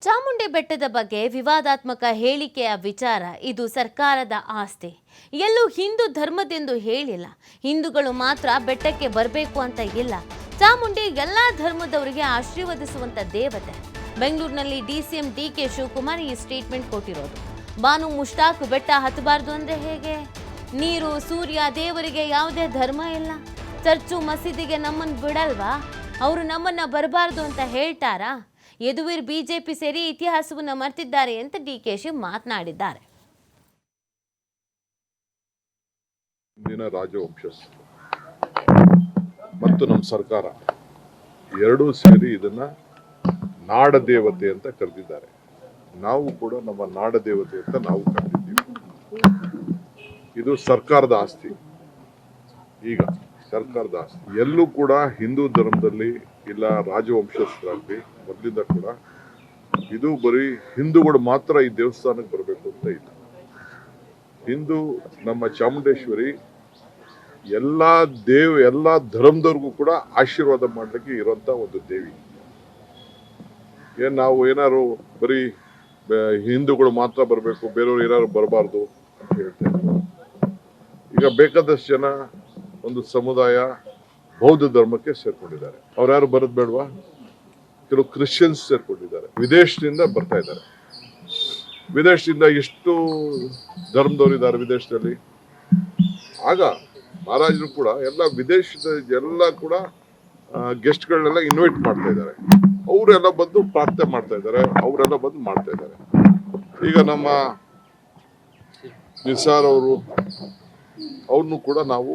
ಚಾಮುಂಡಿ ಬೆಟ್ಟದ ಬಗ್ಗೆ ವಿವಾದಾತ್ಮಕ ಹೇಳಿಕೆಯ ವಿಚಾರ ಇದು ಸರ್ಕಾರದ ಆಸ್ತಿ. ಎಲ್ಲೂ ಹಿಂದೂ ಧರ್ಮದೆಂದು ಹೇಳಿಲ್ಲ. ಹಿಂದೂಗಳು ಮಾತ್ರ ಬೆಟ್ಟಕ್ಕೆ ಬರಬೇಕು ಅಂತ ಇಲ್ಲ. ಚಾಮುಂಡಿ ಎಲ್ಲ ಧರ್ಮದವರಿಗೆ ಆಶೀರ್ವದಿಸುವಂತ ದೇವತೆ. ಬೆಂಗಳೂರಿನಲ್ಲಿ ಡಿಸಿಎಂ ಡಿ ಕೆ ಶಿವಕುಮಾರ್ ಈ ಸ್ಟೇಟ್ಮೆಂಟ್ ಕೊಟ್ಟಿರೋದು. ಬಾನು ಮುಷ್ತಾಕ್ ಬೆಟ್ಟ ಹತ್ತಬಾರ್ದು ಅಂದ್ರೆ ಹೇಗೆ? ನೀರು, ಸೂರ್ಯ, ದೇವರಿಗೆ ಯಾವುದೇ ಧರ್ಮ ಇಲ್ಲ. ಚರ್ಚು ಮಸೀದಿಗೆ ನಮ್ಮನ್ನು ಬಿಡಲ್ವಾ? ಅವರು ನಮ್ಮನ್ನ ಬರಬಾರ್ದು ಅಂತ ಹೇಳ್ತಾರಾ? ಯದುವೀರ್ ಬಿಜೆಪಿ ಸೇರಿ ಇತಿಹಾಸವನ್ನು ಮರೆತಿದ್ದಾರೆ ಅಂತ ಡಿ ಕೆ ಶಿ ಮಾತನಾಡಿದ್ದಾರೆ. ಮತ್ತು ನಮ್ಮ ಸರ್ಕಾರ ಎರಡೂ ಸೇರಿ ಇದನ್ನ ನಾಡ ದೇವತೆ ಅಂತ ಕರೆದಿದ್ದಾರೆ. ನಾವು ಕೂಡ ನಮ್ಮ ನಾಡ ದೇವತೆ ಅಂತ ನಾವು ಕರೆದಿದ್ದೀವಿ. ಇದು ಸರ್ಕಾರದ ಆಸ್ತಿ. ಈಗ ಸರ್ಕಾರದ ಆಸ್ತಿ. ಎಲ್ಲೂ ಕೂಡ ಹಿಂದೂ ಧರ್ಮದಲ್ಲಿ ಇಲ್ಲ ರಾಜವಂಶಸ್ಥರಾಗಲಿ, ಮೊದಲಿಂದ ಕೂಡ ಇದು ಬರೀ ಹಿಂದೂಗಳು ಮಾತ್ರ ಈ ದೇವಸ್ಥಾನಕ್ಕೆ ಬರಬೇಕು ಅಂತ ಇಲ್ಲ ಹಿಂದೂ, ನಮ್ಮ ಚಾಮುಂಡೇಶ್ವರಿ, ಎಲ್ಲ ದೇವ್, ಎಲ್ಲ ಧರ್ಮದವ್ರಿಗೂ ಕೂಡ ಆಶೀರ್ವಾದ ಮಾಡಲಿಕ್ಕೆ ಇರೋಂಥ ಒಂದು ದೇವಿ ಏನ್ ನಾವು ಏನಾದ್ರು ಬರೀ ಹಿಂದೂಗಳು ಮಾತ್ರ ಬರಬೇಕು, ಬೇರೆಯವ್ರು ಏನಾದ್ರು ಬರಬಾರ್ದು ಅಂತ ಹೇಳ್ತೇವೆ. ಈಗ ಬೇಕಾದಷ್ಟು ಜನ ಒಂದು ಸಮುದಾಯ ಬೌದ್ಧ ಧರ್ಮಕ್ಕೆ ಸೇರ್ಕೊಂಡಿದ್ದಾರೆ. ಅವ್ರು ಯಾರು ಬರೋದ್ ಬೇಡವಾ? ಕೆಲವು ಕ್ರಿಶ್ಚಿಯನ್ಸ್ ಸೇರ್ಕೊಂಡಿದ್ದಾರೆ. ವಿದೇಶದಿಂದ ಬರ್ತಾ ಇದ್ದಾರೆ. ವಿದೇಶದಿಂದ ಎಷ್ಟು ಧರ್ಮದವರು ಇದ್ದಾರೆ ವಿದೇಶದಲ್ಲಿ. ಆಗ ಮಹಾರಾಜರು ಕೂಡ ಎಲ್ಲ ವಿದೇಶದ ಎಲ್ಲ ಕೂಡ ಗೆಸ್ಟ್ಗಳನ್ನೆಲ್ಲ ಇನ್ವೈಟ್ ಮಾಡ್ತಾ ಇದ್ದಾರೆ. ಅವರೆಲ್ಲ ಬಂದು ಪ್ರಾರ್ಥನೆ ಮಾಡ್ತಾ ಇದ್ದಾರೆ. ಅವರೆಲ್ಲ ಬಂದು ಮಾಡ್ತಾ ಇದ್ದಾರೆ. ಈಗ ನಮ್ಮ ನಿಸಾರ್ ಅವರು, ಅವ್ರನ್ನು ಕೂಡ ನಾವು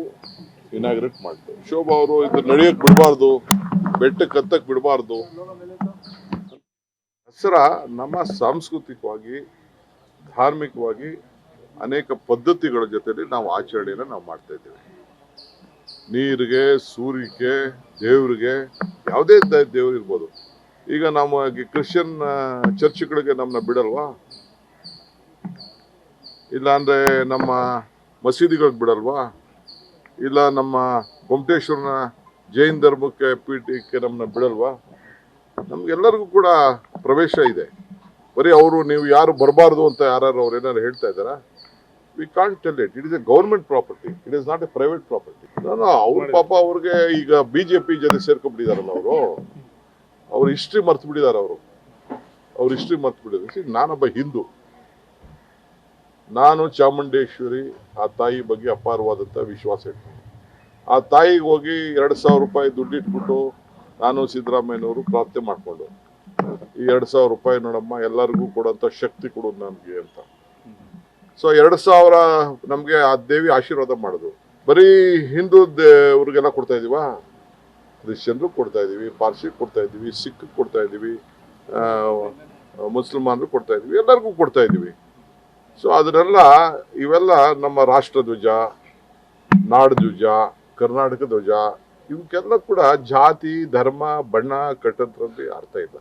ಇನಾಗ್ರೇಟ್ ಮಾಡ್ತೇವೆ. ಶೋಭಾ ಅವರು ಇದು ನಡೆಯಕ್ ಬಿಡಬಾರ್ದು ಬೆಟ್ಟಕ್ಕೆ ಕತ್ತಕ್ ಬಿಡಬಾರ್ದು. ದಸರಾ ನಮ್ಮ ಸಾಂಸ್ಕೃತಿಕವಾಗಿ, ಧಾರ್ಮಿಕವಾಗಿ ಅನೇಕ ಪದ್ಧತಿಗಳ ಜೊತೆಲಿ ನಾವು ಆಚರಣೆಯನ್ನ ನಾವು ಮಾಡ್ತಾ ಇದ್ದೇವೆ. ನೀರಿಗೆ, ಸೂರ್ಯಕ್ಕೆ, ದೇವ್ರಿಗೆ, ಯಾವುದೇ ದೇವರು ಇರ್ಬೋದು. ಈಗ ನಮ್ಮ ಕ್ರಿಶ್ಚಿಯನ್ ಚರ್ಚ್ಗಳಿಗೆ ನಮ್ಮನ್ನ ಬಿಡಲ್ವಾ? ಇಲ್ಲಾಂದ್ರೆ ನಮ್ಮ ಮಸೀದಿಗಳಿಗೆ ಬಿಡಲ್ವಾ? ಇಲ್ಲ ನಮ್ಮ ಗೊಮಟೇಶ್ವರನ ಜೈನ್ ಧರ್ಮಕ್ಕೆ ಪೀಠಕ್ಕೆ ನಮ್ಮನ್ನ ಬಿಡಲ್ವಾ? ನಮ್ಗೆಲ್ಲರಿಗೂ ಕೂಡ ಪ್ರವೇಶ ಇದೆ. ಬರೀ ಅವರು ನೀವು ಯಾರು ಬರಬಾರ್ದು ಅಂತ ಯಾರು ಅವ್ರು ಏನಾರು ಹೇಳ್ತಾ ಇದ್ದಾರಾ? We can't tell it it is a government property it is not a private property ನಾನು ಅವ್ರ ಪಾಪ ಅವ್ರಿಗೆ ಈಗ ಬಿಜೆಪಿ ಜೊತೆ ಸೇರ್ಕೊಂಡ್ಬಿಟ್ಟಿದಾರಲ್ಲ ಅವರು? ಅವ್ರ ಹಿಸ್ಟ್ರಿ ಮರ್ತು ಬಿಟ್ಟಿದ್ದಾರೆ ಅವರು. ಅವ್ರ ಹಿಸ್ಟ್ರಿ ಮರ್ತು ಬಿಟ್ಟಿದ್ದಾರೆ ನಾನೊಬ್ಬ ಹಿಂದೂ. ನಾನು ಚಾಮುಂಡೇಶ್ವರಿ, ಆ ತಾಯಿ ಬಗ್ಗೆ ಅಪಾರವಾದಂಥ ವಿಶ್ವಾಸ ಇಟ್ಟು ಆ ತಾಯಿಗೆ ಹೋಗಿ ಎರಡು ಸಾವಿರ ರೂಪಾಯಿ ದುಡ್ಡು ಇಟ್ಬಿಟ್ಟು ನಾನು ಸಿದ್ದರಾಮಯ್ಯನವರು ಪ್ರಾರ್ಥನೆ ಮಾಡಿಕೊಂಡು. ಈ ಎರಡು ಸಾವಿರ ರೂಪಾಯಿ ನೋಡಮ್ಮ, ಎಲ್ಲರಿಗೂ ಕೊಡೋಂಥ ಶಕ್ತಿ ಕೊಡು ನನಗೆ ಅಂತ. ಸೊ ಎರಡು ಸಾವಿರ ನಮಗೆ ಆ ದೇವಿ ಆಶೀರ್ವಾದ ಮಾಡೋದು ಬರೀ ಹಿಂದೂ ದೇವ್ರಿಗೆಲ್ಲ ಕೊಡ್ತಾ ಇದೀವಾ? ಕ್ರಿಶ್ಚಿಯನ್ರು ಕೊಡ್ತಾ ಇದೀವಿ, ಪಾರ್ಸಿ ಕೊಡ್ತಾ ಇದೀವಿ, ಸಿಖ್ ಕೊಡ್ತಾ ಇದೀವಿ ಮುಸಲ್ಮಾನರು ಕೊಡ್ತಾ ಇದೀವಿ, ಎಲ್ಲರಿಗೂ ಕೊಡ್ತಾ ಇದೀವಿ. ಸೊ ಅದನ್ನೆಲ್ಲ ಇವೆಲ್ಲ ನಮ್ಮ ರಾಷ್ಟ್ರಧ್ವಜ ನಾಡಧ್ವಜ ಕರ್ನಾಟಕ ಧ್ವಜ ಇವಕ್ಕೆಲ್ಲ ಕೂಡ ಜಾತಿ, ಧರ್ಮ, ಬಣ್ಣ ಕಟ್ಟದ್ರಲ್ಲಿ ಅರ್ಥ ಇಲ್ಲ.